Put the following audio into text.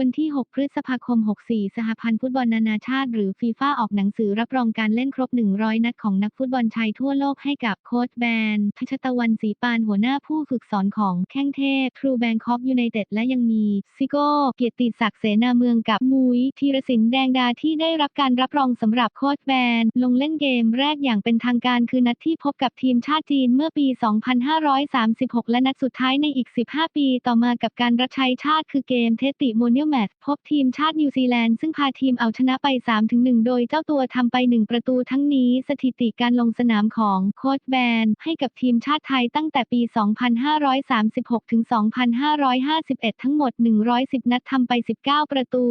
วันที่ 6 พฤษภาคม 64 สหพันธ์ฟุตบอลนานาชาติ หรือฟีฟ่าออกหนังสือรับรองการเล่นครบ 100 นัดของนักฟุตบอลชายทั่วโลกให้กับโค้ชแบนทัชตะวันศรีปานหัวหน้าผู้ฝึกสอนของแข้งเทพทรูแบงคอกยูไนเต็ดและยังมีซิโก้ เกียรติศักดิ์เสนาเมืองกับมุยธีรศิลป์แดงดาที่ได้รับการรับรองสำหรับโค้ชแบนลงเล่นเกมแรกอย่างเป็นทางการคือนัดที่พบกับทีมชาติจีนเมื่อปี 2536 และนัดสุดท้ายในอีก 15 ปี ต่อมากับการรับใช้ชาติคือเกมเทติโมเนียลแมตช์พบทีมชาตินิวซีแลนด์ซึ่งพาทีมเอาชนะไป 3-1 โดยเจ้าตัวทำไป 1 ประตูทั้งนี้สถิติการลงสนามของโค้ชแบน ให้กับทีมชาติไทยตั้งแต่ปี 2536 ถึง 2551 ทั้งหมด 110 นัดทำไป 19 ประตู